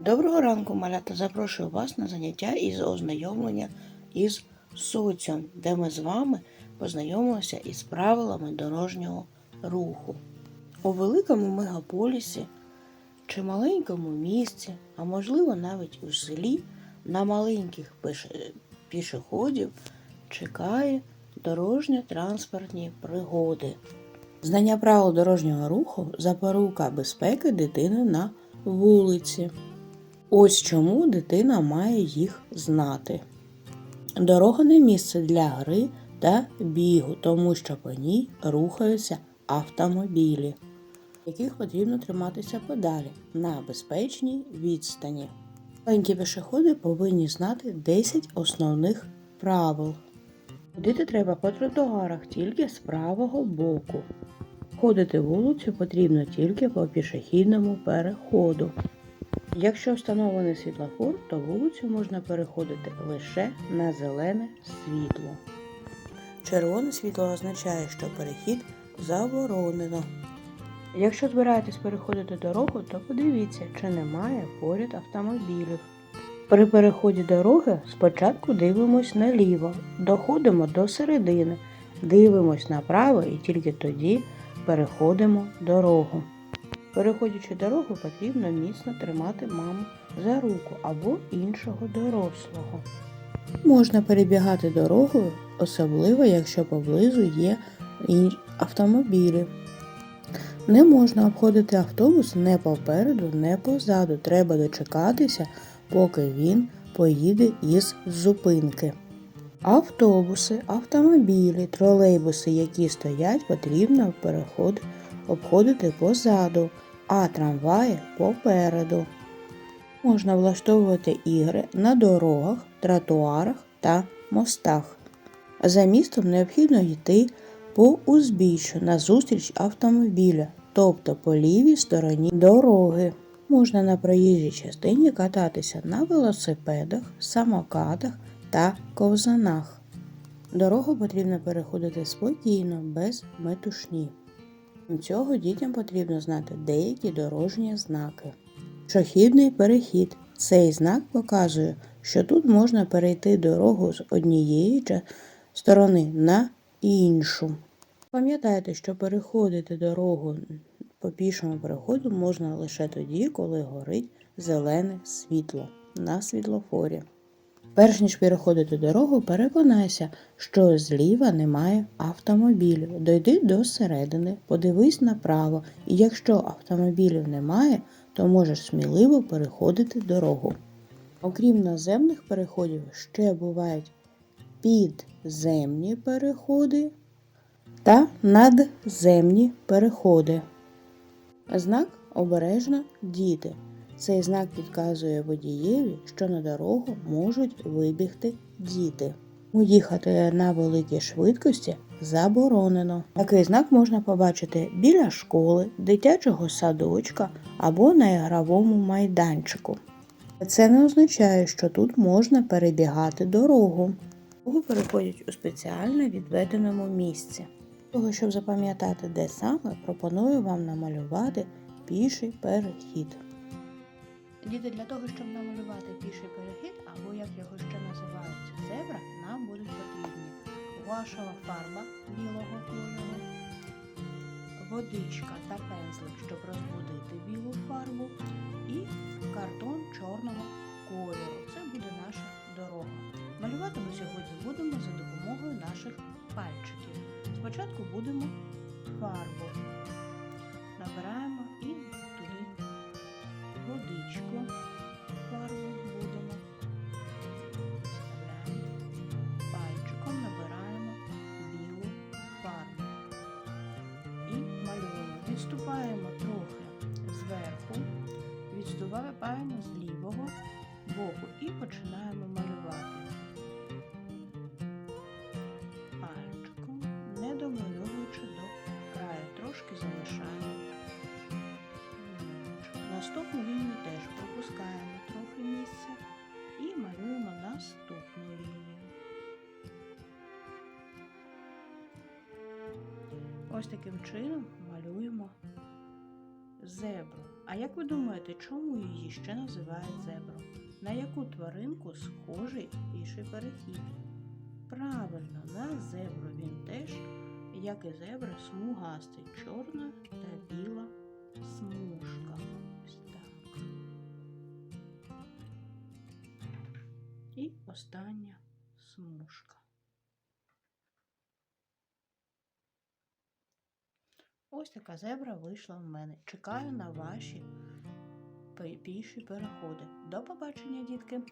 Доброго ранку, малята. Запрошую вас на заняття із ознайомлення із соціум, де ми з вами познайомилися із правилами дорожнього руху. У великому мегаполісі чи маленькому місті, а можливо навіть у селі, на маленьких пішоходів чекає дорожньо-транспортні пригоди. Знання правил дорожнього руху запорука безпеки дитини на вулиці. Ось чому дитина має їх знати. Дорога не місце для гри та бігу, тому що по ній рухаються автомобілі, яких потрібно триматися подалі на безпечній відстані. Маленькі пішоходи повинні знати 10 основних правил. Ходити треба по тротуарах тільки з правого боку. Ходити вулицю потрібно тільки по пішохідному переходу. Якщо встановлений світлофор, то вулицю можна переходити лише на зелене світло. Червоне світло означає, що перехід заборонено. Якщо збираєтесь переходити дорогу, то подивіться, чи немає поряд автомобілів. При переході дороги спочатку дивимось наліво, доходимо до середини, дивимось направо і тільки тоді переходимо дорогу. Переходячи дорогу, потрібно міцно тримати маму за руку або іншого дорослого. Можна перебігати дорогою, особливо якщо поблизу є автомобілі. Не можна обходити автобус не попереду, не позаду. Треба дочекатися, поки він поїде із зупинки. Автобуси, автомобілі, тролейбуси, які стоять, потрібно переход обходити позаду, а трамваї попереду. Можна влаштовувати ігри на дорогах, тротуарах та мостах. За містом необхідно йти по узбіччю назустріч автомобіля, тобто по лівій стороні дороги. Можна на проїжджій частині кататися на велосипедах, самокатах та ковзанах. Дорогу потрібно переходити спокійно, без метушні. Крім цього дітям потрібно знати деякі дорожні знаки. Пішохідний перехід. Цей знак показує, що тут можна перейти дорогу з однієї сторони на іншу. Пам'ятайте, що переходити дорогу по пішому переходу можна лише тоді, коли горить зелене світло на світлофорі. Перш ніж переходити дорогу, переконайся, що зліва немає автомобілів. Дойди до середини, подивись направо, і якщо автомобілів немає, то можеш сміливо переходити дорогу. Окрім наземних переходів, ще бувають підземні переходи та надземні переходи. Знак обережно діти. Цей знак підказує водієві, що на дорогу можуть вибігти діти. Їхати на великій швидкості заборонено. Такий знак можна побачити біля школи, дитячого садочка або на ігровому майданчику. Це не означає, що тут можна перебігати дорогу. Дорогу переходять у спеціально відведеному місці. Для Того, щоб запам'ятати, де саме, пропоную вам намалювати піший перехід. Діти, для того, щоб намалювати піший перехід, або як його ще називають зебра, нам будуть потрібні гуашева фарба білого кольору, водичка та пензлик, щоб розбудити білу фарбу, і картон чорного кольору. Це буде наша дорога. Малювати ми сьогодні будемо за допомогою наших пальчиків. Спочатку будемо фарбу. Відступаємо трохи зверху, відступаємо з лівого боку і починаємо малювати. Пальчиком, не домальовуючи до краю, трошки залишаємо. Наступну лінію теж пропускаємо трохи місця і малюємо наступну лінію. Ось таким чином малюємо зебру. А як ви думаєте, чому її ще називають зеброю? На яку тваринку схожий піший перехід? Правильно, на зебру він теж, як і зебра, смугастий, чорна та біла смужка. Ось так. І остання смужка. Ось така зебра вийшла в мене. Чекаю на ваші піші переходи. До побачення, дітки!